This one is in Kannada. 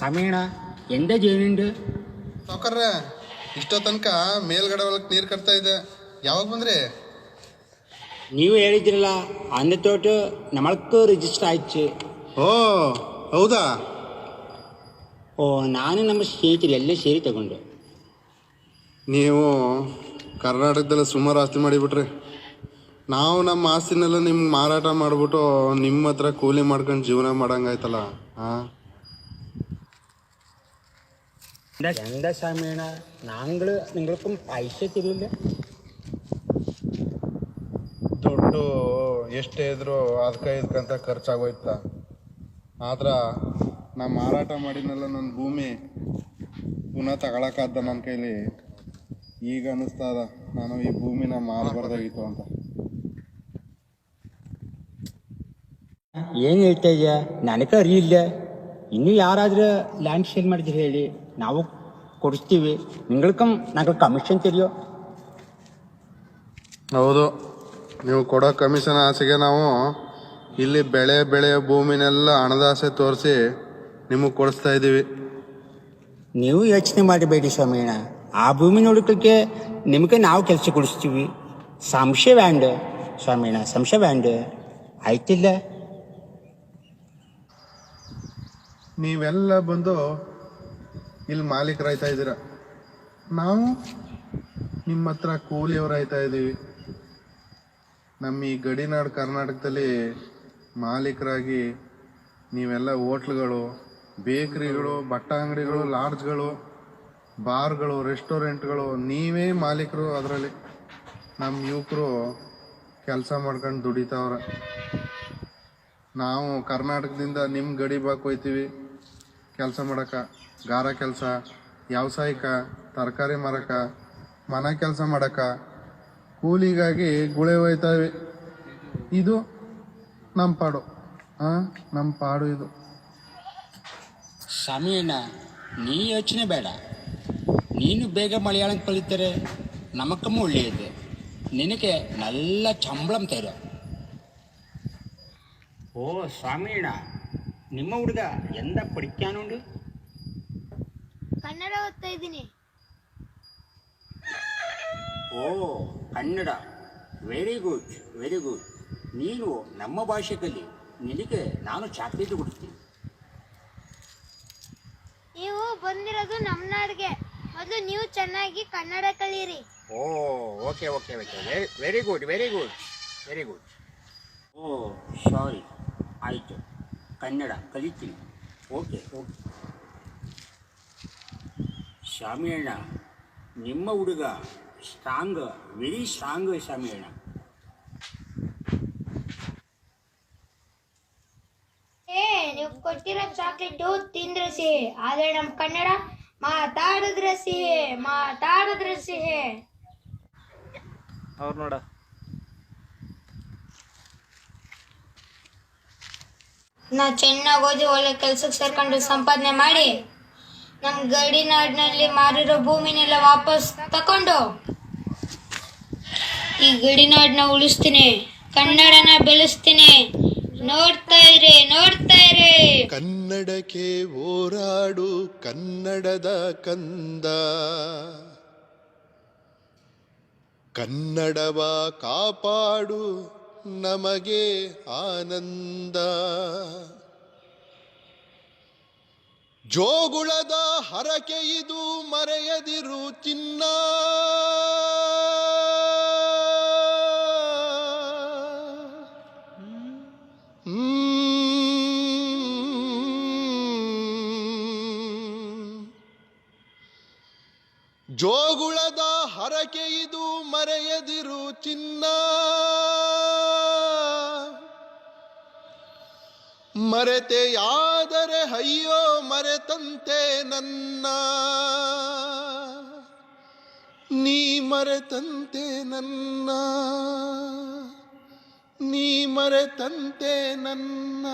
ಸಮೀಣ ಎಂದ ಜೇನಿಂಡು ಸಾವುಕಾರ್ರ ಇಷ್ಟೋ ತನಕ ಮೇಲ್ಗಡೆ ಹೊಲಕ್ಕೆ ನೀರು ಕಟ್ತಾ ಇದೆ ಯಾವಾಗ ಬಂದ್ರಿ? ನೀವು ಹೇಳಿದ್ರಲ್ಲ ಅಂದ ತೋಟ ನಮಳಕ್ಕ ರಿಜಿಸ್ಟರ್ ಆಯ್ತು. ಓ ಹೌದಾ? ಓ ನಾನು ನಮ್ಮ ಸ್ನೇಹಿತರು ಎಲ್ಲೇ ಸೇರಿ ತಗೊಂಡು. ನೀವು ಕರ್ನಾಟಕದಲ್ಲಿ ಸುಮಾರು ಆಸ್ತಿ ಮಾಡಿಬಿಟ್ರಿ. ನಾವು ನಮ್ಮ ಆಸ್ತಿನೆಲ್ಲ ನಿಮ್ಗೆ ಮಾರಾಟ ಮಾಡಿಬಿಟ್ಟು ನಿಮ್ಮ ಹತ್ರ ಕೂಲಿ ಮಾಡ್ಕೊಂಡು ಜೀವನ ಮಾಡಂಗಾಯ್ತಲ್ಲ ಹಾಂ എന്താ സമീണ നാങ്കള് നിങ്ങൾക്കും പൈസ തരില്ല ದುಡ್ಡು ಎಷ್ಟೇ ಇದ್ರು ಅದಕ್ಕೆ ಇದಕ್ಕಂತ ಖರ್ಚಾಗೋಯ್ತ ಆದ್ರೆ ನಾ ಮಾರಾಟ ಮಾಡಿದ್ನಲ್ಲ ನನ್ನ ಭೂಮಿ ಪುನಃ ತಗೊಳಕ್ಕಾದ ನನ್ನ ಕೈಲಿ ಈಗ ಅನ್ನಿಸ್ತಾ ಅದ ನಾನು ಈ ಭೂಮಿನ ಮಾರಬಾರ್ದಾಗಿತ್ತು ಅಂತ ಏನು ಹೇಳ್ತಾ ಇದೆಯಾ ನನಗೆ ಅರಿಯಿಲ್ಲ ಇನ್ನೂ ಯಾರಾದ್ರೂ ಲ್ಯಾಂಡ್ ಸೇಲ್ ಮಾಡಿದ್ರೆ ಹೇಳಿ ನಾವು ಕೊಡಿಸ್ತೀವಿ. ನಿಂಗಳ್ಕ ನಂಗೆ ಕಮಿಷನ್ ತಿರಿಯೋ ಹೌದು. ನೀವು ಕೊಡೋ ಕಮಿಷನ್ ಆಸೆಗೆ ನಾವು ಇಲ್ಲಿ ಬೆಳೆ ಬೆಳೆ ಭೂಮಿನೆಲ್ಲ ಹಣದಾಸೆ ತೋರಿಸಿ ನಿಮಗೆ ಕೊಡಿಸ್ತಾ ಇದ್ದೀವಿ. ನೀವು ಯೋಚನೆ ಮಾಡಿಬೇಡಿ ಸ್ವಾಮೀಣ. ಆ ಭೂಮಿ ನೋಡಿಕೊಳ್ಳಕ್ಕೆ ನಿಮಗೆ ನಾವು ಕೆಲಸ ಕೊಡಿಸ್ತೀವಿ. ಸಂಶಯ ಬ್ಯಾಂಡ್ ಸ್ವಾಮೀಣ ಸಂಶಯ ಬ್ಯಾಂಡ್ ಆಯ್ತಿಲ್ಲ? ನೀವೆಲ್ಲ ಬಂದು ಇಲ್ಲಿ ಮಾಲೀಕರಾಯ್ತಾ ಇದ್ದೀರಾ? ನಾವು ನಿಮ್ಮ ಹತ್ರ ಕೂಲಿಯವರಾಯ್ತಾ ಇದ್ದೀವಿ. ನಮ್ಮ ಈ ಗಡಿನಾಡು ಕರ್ನಾಟಕದಲ್ಲಿ ಮಾಲೀಕರಾಗಿ ನೀವೆಲ್ಲ ಹೋಟ್ಲ್ಗಳು, ಬೇಕ್ರಿಗಳು, ಬಟ್ಟ ಅಂಗಡಿಗಳು, ಲಾಡ್ಜ್ಗಳು, ಬಾರ್ಗಳು, ರೆಸ್ಟೋರೆಂಟ್ಗಳು, ನೀವೇ ಮಾಲೀಕರು ಅದರಲ್ಲಿ. ನಮ್ಮ ಯುವಕರು ಕೆಲಸ ಮಾಡ್ಕೊಂಡು ದುಡಿತಾವ್ರೆ. ನಾವು ಕರ್ನಾಟಕದಿಂದ ನಿಮ್ಮ ಗಡಿ ಬಾಕ್ ಹೋಯ್ತೀವಿ. ಕೆಲಸ ಮಾಡೋಕೆ ಗಾರ ಕೆಲಸ ವ್ಯಾವಸಾಯಿಕ ತರಕಾರಿ ಮಾರಕ ಮನೆ ಕೆಲಸ ಮಾಡೋಕೆ ಕೂಲಿಗಾಗಿ ಗುಳೆ ಹೋಯ್ತಾವೆ ಇದು ನಮ್ಮ ಪಾಡು. ಹಾಂ ನಮ್ಮ ಪಾಡು ಇದು. ಸಮೀರಣ್ಣ ನೀ ಯೋಚನೆ ಬೇಡ. ನೀನು ಬೇಗ ಮಲಯಾಳಂ ಕಲಿತರೆ ನಮಕ್ಕಮ್ಮ ಒಳ್ಳೆಯದು. ನಿನಗೆ ನಲ್ಲ ಚಂಬಳಂ ತರೋ. ಓ ಸ್ವಾಮೀಣ ನಿಮ್ಮ ಹುಡುಗ ಎಂದ ಪಡಿಕ್ಯಾನುಂಡು ಕನ್ನಡ ಓದ್ತಾ ಇದ್ದೀನಿ. ಓ Kannada. Very good very good ನೀನು ನಮ್ಮ ಭಾಷೆ ಕಲಿ ನಿನಗೆ ನಾನು ಚಾಕ್ಲೇಟ್ ಕೊಡ್ತೀನಿ. ನೀವು ಬಂದಿರೋದು ನಮ್ಮ ನಾಡಿಗೆ. ಮೊದಲು ನೀವು ಚೆನ್ನಾಗಿ ಕನ್ನಡ ಕಲಿಯಿರಿ. ಓ okay okay okay. Very good very good very good ಓ ಸಾರಿ ಆಯಿತು. ಕನ್ನಡ ಕಲಿತೀನಿ. Okay okay. ಶಾಮಿಯಣ್ಣ ನಿಮ್ಮ ಹುಡುಗ ಸ್ಟ್ರಾಂಗ್ ವೆರಿ ಸ್ಟ್ರಾಂಗ್ ಶಾಮಿಯಣ್ಣ ಏ ನೀವು ಕೊಟ್ಟಿರೋ ಚಾಕ್ಲೇಟು ತಿಂದ್ರೆ ಸಿಹಿ ಆದರೆ ನಮ್ಮ ಕನ್ನಡ ಮಾತಾಡಿದ್ರೆ ಸಿಹಿ ಮಾತಾಡಿದ್ರೆ ಸಿಹಿ ಅವ್ರು ನೋಡ. ನಾ ಚೆನ್ನಾಗಿ ಓದಿ ಒಳ್ಳೆ ಕೆಲ್ಸಕ್ಕೆ ಸೇರ್ಕೊಂಡು ಸಂಪಾದನೆ ಮಾಡಿ ನಮ್ಮ ಗಡಿನಾಡಿನಲ್ಲಿ ಮಾರಿರೋ ಭೂಮಿನೆಲ್ಲ ವಾಪಸ್ ತಕೊಂಡು ಈ ಗಡಿನಾಡನ್ನ ಉಳಿಸ್ತೀನಿ. ಕನ್ನಡನ ಬೆಳೆಸ್ತೀನಿ. ನೋಡ್ತಾ ಇರಿ ನೋಡ್ತಾ ಇರಿ. ಕನ್ನಡಕ್ಕೆ ಹೋರಾಡು, ಕನ್ನಡದ ಕಂದ. ಕನ್ನಡವ ಕಾಪಾಡು ನಮಗೆ ಆನಂದ. ಜೋಗುಳದ ಹರಕೆ ಇದು ಮರೆಯದಿರು ಚಿನ್ನ. ಜೋಗುಳದ ಹರಕೆ ಇದು ಮರೆಯದಿರು ಚಿನ್ನ. ಮರೆತೆಯಾದರೆ ಅಯ್ಯೋ ಮರೆತಂತೆ ನನ್ನ. ನೀ ಮರೆತಂತೆ ನನ್ನ. ನೀ ಮರೆತಂತೆ ನನ್ನ.